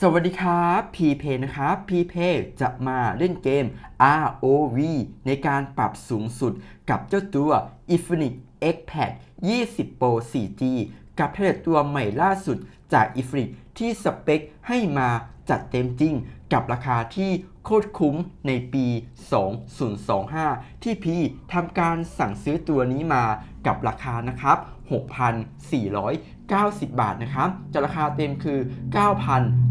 สวัสดีครับพีเพนะครับพีเพจะมาเล่นเกม ROV ในการปรับสูงสุดกับเจ้าตัว Infinix Xpad 20 Pro 4G กับแท็บเล็ตตัวใหม่ล่าสุดจาก Infinix ที่สเปคให้มาจัดเต็มจริงกับราคาที่โคตรคุ้มในปี 2025 ที่พีทำการสั่งซื้อตัวนี้มากับราคานะครับ 6,490 บาทนะครับจะราคาเต็มคือ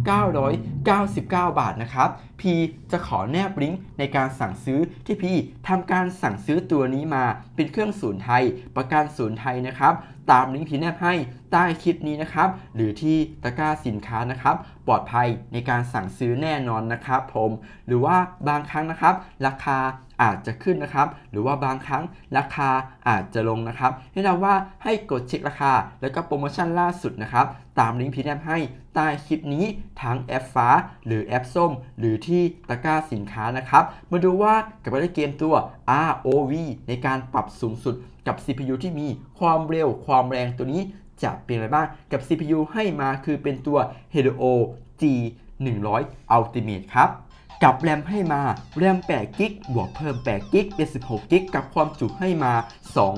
9,999 บาทนะครับ พีจะขอแนบลิงก์ในการสั่งซื้อที่พีทำการสั่งซื้อตัวนี้มาเป็นเครื่องศูนย์ไทย ประกันศูนย์ไทยนะครับ ตามลิงก์พีแนบให้ใต้คลิปนี้นะครับ หรือที่ตะกร้าสินค้านะครับ ปลอดภัยในการสั่งซื้อแน่นอนนะครับผม หรือว่าบางครั้งนะครับ ราคา อาจจะขึ้นนะครับ หรือว่าบางครั้งราคาอาจจะลงนะครับแนะนำว่าให้กดเช็คราคา แล้วก็โปรโมชั่นล่าสุดนะครับ ตามลิงก์พีแนบให้ใต้คลิปนี้ทั้งแอปฟ้า หรือแอปส้ม หรือที่ตะกร้าสินค้านะครับ มาดูว่ากับการเล่นเกมตัว ROV ในการปรับสูงสุดกับ CPU ที่มีความเร็วความแรงตัวนี้จะเป็นอะไรบ้างกับ CPU ให้มาคือเป็นตัว Helio G 100 Ultimate ครับ กับแรมให้มาแรม8กิกบวกเพิ่ม8กิกเป็น 16กิกกับความจุให้มา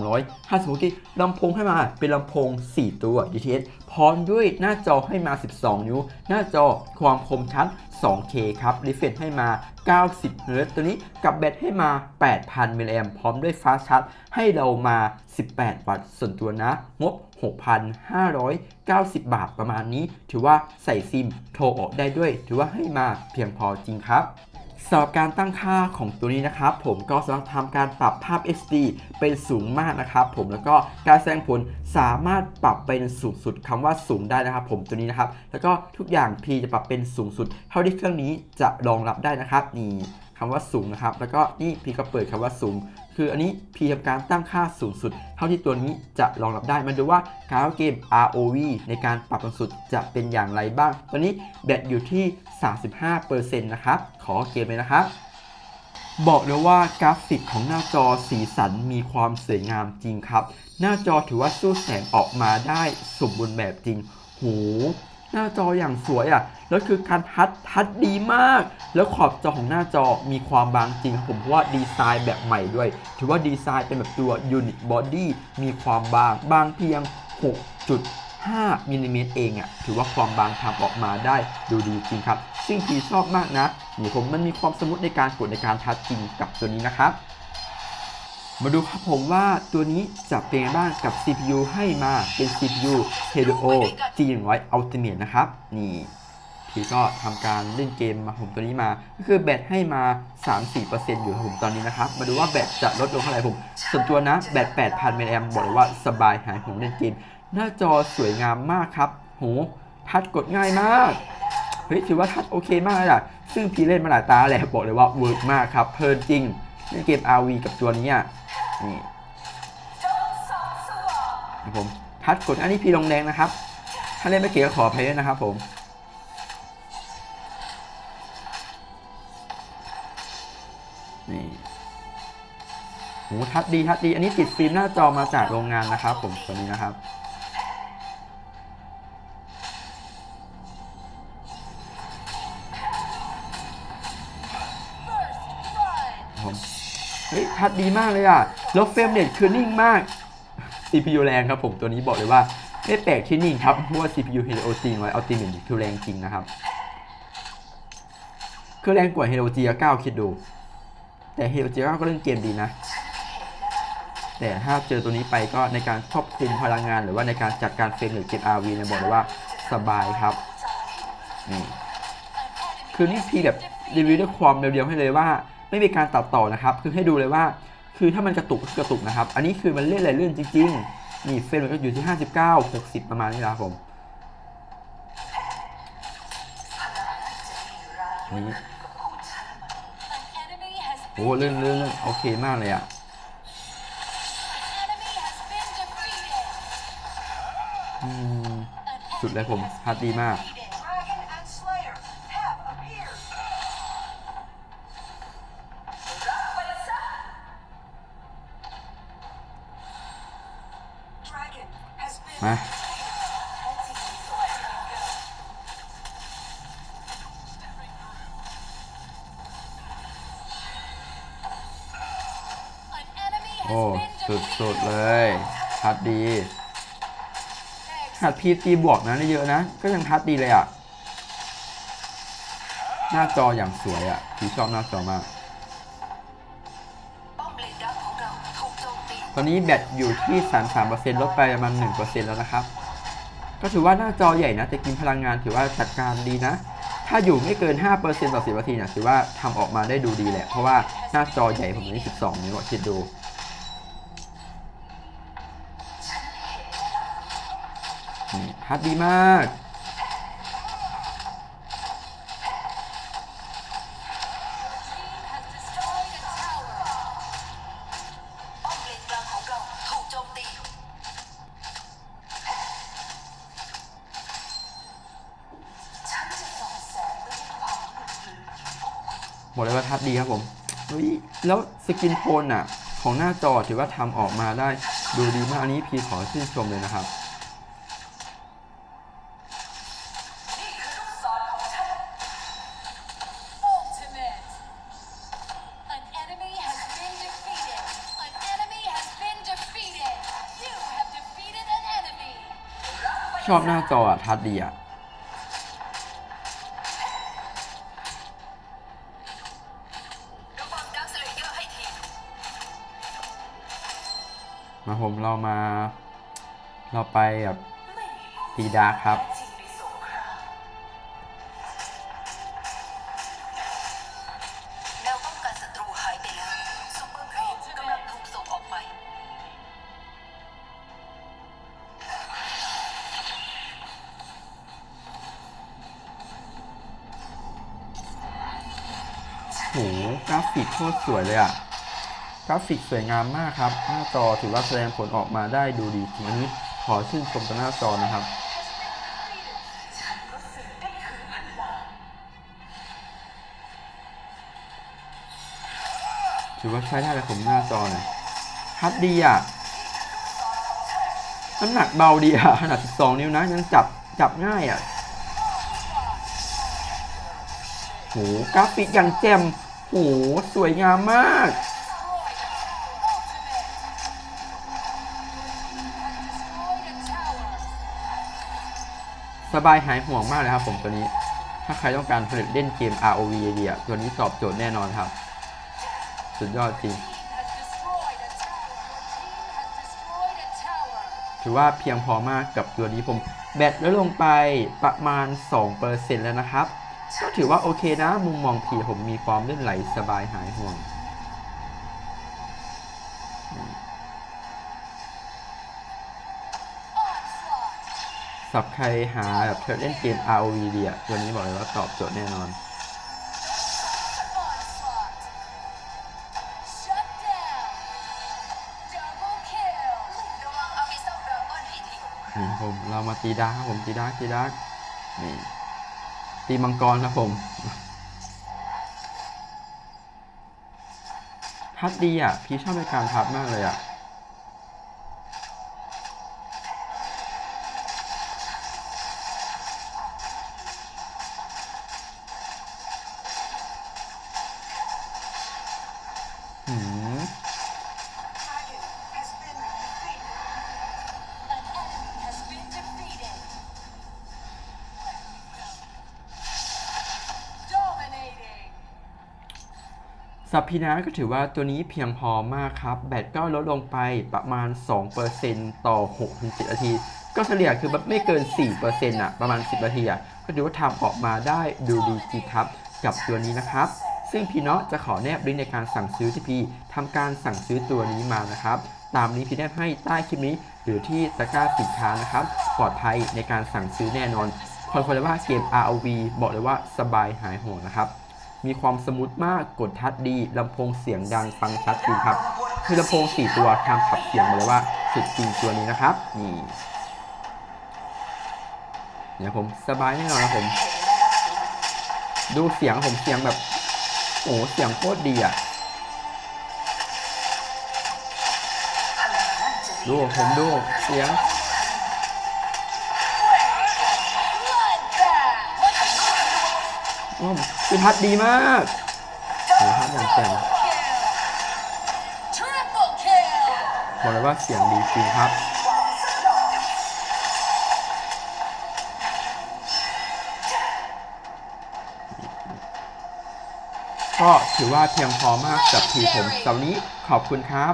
256กิกลำโพงให้มาเป็นลำโพง 4 ตัว DTS พร้อมด้วยหน้าจอให้มา 12 นิ้ว หน้าจอความคมชัด 2K ครับรีเฟรชให้มา 90เลตตัวนี้กับแบตให้มา 8,000มิลลิแอมพร้อมด้วยฟาชาร์จให้เรามา 18 วัตต์ ส่วนตัวนะ งบ 6,590 บาทประมาณนี้ ถือว่าใส่ซิมโทรออกได้ด้วย ถือว่าให้มาเพียงพอจริงครับ สำหรับการตั้งค่าของตัวนี้นะครับ ผมก็สามารถทำการปรับภาพ HD เป็นสูงมากนะครับ ผมแล้วก็การแสดงผลสามารถปรับเป็นสูงสุดคำว่าสูงได้นะครับ ผมตัวนี้นะครับ แล้วก็ทุกอย่างพีจะปรับเป็นสูงสุด เท่าที่เครื่องนี้จะรองรับได้นะครับนี่คำว่าสูงนะครับ แล้วก็นี่พีก็เปิดคำว่าสูง คืออันนี้ P ทำการตั้งค่าสูงสุด เท่าที่ตัวนี้จะรองรับได้มาดูว่าการเล่นเกม ROV ในการปรับสูงสุดจะเป็นอย่างไรบ้าง ตอนนี้แบตอยู่ที่ 35%นะครับ ขอเกมเลยนะครับ บอกเลยว่ากราฟิกของหน้าจอสีสันมีความสวยงามจริงครับ หน้าจอถือว่าสู้แสงออกมาได้สมบูรณ์แบบจริงโห หน้าจออย่างสวยอะ่ะ แล้วคือการทัดทัดดีมาก แล้วขอบจอของหน้าจอมีความบางจริงผมเพราะว่าดีไซน์แบบใหม่ด้วย ถือว่าดีไซน์เป็นแบบตัว Unit Body มีความบางบางเพียง 6.5มิลลิเมตรเองอะ่ะ ถือว่าความบางทำออกมาได้ดูดีจริงครับ ซึ่งพี่ชอบมากนะนี่ผมมันมีความสมูทในการกดในการทัดจริงกับตัวนี้นะครับ มาดูครับผมว่าตัวนี้จะเป็นยังไงบ้างกับ CPU ให้มาเป็น CPU Helio G100 Ultimate นะครับ นี่พี่ก็ทำการเล่นเกมมาผมตัวนี้มา ก็คือแบตให้มา 3-4%อยู่ครับผมตอนนี้นะครับ มาดูว่าแบตจะลดลงเท่าไหร่ผม ส่วนตัวนะแบต 8,000มิลลิแอมบอกเลยว่าสบายหายผมเล่นเกม หน้าจอสวยงามมากครับ โหทัดกดง่ายมากเฮ้ยถือว่าทัดโอเคมากเลยอะซึ่งพี่เล่นมาหลายตาแหละบอกเลยว่าเวิร์กมากครับเพลินจริง เล่นเกม RV กับตัวนี้อะนี่ครับผมทัดกดอันนี้พีลงแรงนะครับ ถ้าเล่นไม่เก่งก็ขออภัยด้วยนะครับผมนี่โหทัดดีทัดดี อันนี้ติดฟิล์มหน้าจอมาจากโรงงานนะครับ ผมตัวนี้นะครับ เฮ้ยทัดดีมากเลยอะ แล้วเฟรมเรทคือนิ่งมาก CPU แรงครับผมตัวนี้บอกเลยว่าไม่แปลกที่นิ่งครับ เพราะว่า CPU Helio G ไว้ Ultimate คือแรงจริงนะครับ คือแรงกว่า Helio G 9คิดดู แต่ Helio G 9ก็เล่นเกมดีนะ แต่ถ้าเจอตัวนี้ไปก็ในการควบคุมพลังงาน หรือว่าในการจัดการเฟรมหรือเกม RV เนี่ยบอกเลยว่าสบายครับนี่คือนี่พีแบบรีวิวด้วยความเรียวๆให้เลยว่า ไม่มีการตัดต่อนะครับ คือให้ดูเลยว่า คือถ้ามันกระตุกก็กระตุกนะครับ อันนี้คือมันเล่นอะไรเลื่อนจริงๆ นี่เฟรมมันก็อยู่ที่ 59 60 ประมาณนี้นะครับผมนี่โอ้เลื่อนเลื่อนเลื่อนโอเคมากเลยอะอืมสุดเลยผมฮัดดีมาก มาโอ้สุดๆเลยทัดดีหัดพีตีบวกนะเยอะนะ ก็ยังทัดดีเลยอะ่ะ หน้าจออย่างสวยอะ่ะพี่ชอบหน้าจอมาก อนนี้แบตอยู่ที่ 33%ลดไปประมาณ1%แล้วนะครับ ก็ถือว่าหน้าจอใหญ่นะแต่กินพลังงานถือว่าจัดการดีนะ ถ้าอยู่ไม่เกิน 5%ต่อ 10 นาทีเนี่ยถือว่าทำออกมาได้ดูดีแหละ เพราะว่าหน้าจอใหญ่ผมนี่12 นิ้วคิดดูฮัดดีมาก บอกเลยว่าทัดดีครับผมแล้วสกินโทนอะ ของหน้าจอถือว่าทำออกมาได้ดูดีมากอันนี้พีขอชื่นชมเลยนะครับชอบหน้าจออะทัดดีอะ มาผมเรามา เราไปแบบตีดาร์คครับชิงในสงครามแนวป้องกันศัตรูหายไปแล้วซูเปอร์ครีปกำลังถูกส่งออกไป โหกราฟิกโคตรสวยเลยอะ กราฟิกสวยงามมากครับ หน้าจอถือว่าแสดงผลออกมาได้ดูดีจริงอันนี้ขอชื่นชมกับหน้าจอนะครับ ถือว่าใช้ได้เลยผมหน้าจอเนี่ยฮัดดีอะน้ำหนักเบาดีอะขนาด 12 นิ้วนะยังจับจับง่ายอะโหกราฟิกอย่างแจ่มโหสวยงามมาก สบายหายห่วงมากเลยครับผมตัวนี้ ถ้าใครต้องการผลิตเล่นเกม ROV เดียตัวนี้ตอบโจทย์แน่นอนครับ สุดยอดจริง ถือว่าเพียงพอมากกับตัวนี้ผมแบตลดลงไปประมาณ 2%แล้วนะครับ ก็ถือว่าโอเคนะ มุมมองผีผมมีความเลื่นไหลสบายหายห่วง สับใครหาแบบเล่นเกม ROV เดียตัวนี้บอกเลยว่าตอบโจทย์แน่นอนนี่ผมเรามาตีดาร์กครับผมตีดาร์กตีดาร์กนี่ตีมังกรครับผมทัดดีอะ พี่ชอบในการทัดมากเลยอะ สัพพินาก็ถือว่าตัวนี้เพียงพอมากครับ แบตก็ลดลงไปประมาณ 2%ต่อ 6-7 นาที ก็เฉลี่ยคือแบบไม่เกิน 4%อะ ประมาณ 10 นาทีอะ ก็ถือว่าทำออกมาได้ดูดีจริงครับ กับตัวนี้นะครับ ซึ่งพี่เนาะจะขอแนบลิงก์ในการสั่งซื้อที่พี่ทำการสั่งซื้อตัวนี้มานะครับ ตามลิงก์พี่แนบให้ใต้คลิปนี้ หรือที่ตะกร้าสินค้านะครับ ปลอดภัยในการสั่งซื้อแน่นอนคอนเฟิร์มเลยว่าเกม ROV บอกเลยว่าสบายหายห่วงนะครับมีความสมูทมากกดทัดดีลำโพงเสียงดังฟังชัดจริงครับคือลำโพง4ตัวทำขับเสียงมาเลยว่าสุดจริงตัวนี้นะครับนี่เนี่ยผมสบายแน่นอนนะผม ดูเสียงผมเสียงแบบ โอ้เสียงโคตรดีอะ ดูผมดูเสียง Bloodbath. อืมคือทัดดีมากโอ้ทัดอย่างแจ่มบอกเลยว่าเสียงดีจริงครับ ก็ถือว่าเพียงพอมากกับทีผมสำหรับวันนี้ขอบคุณครับ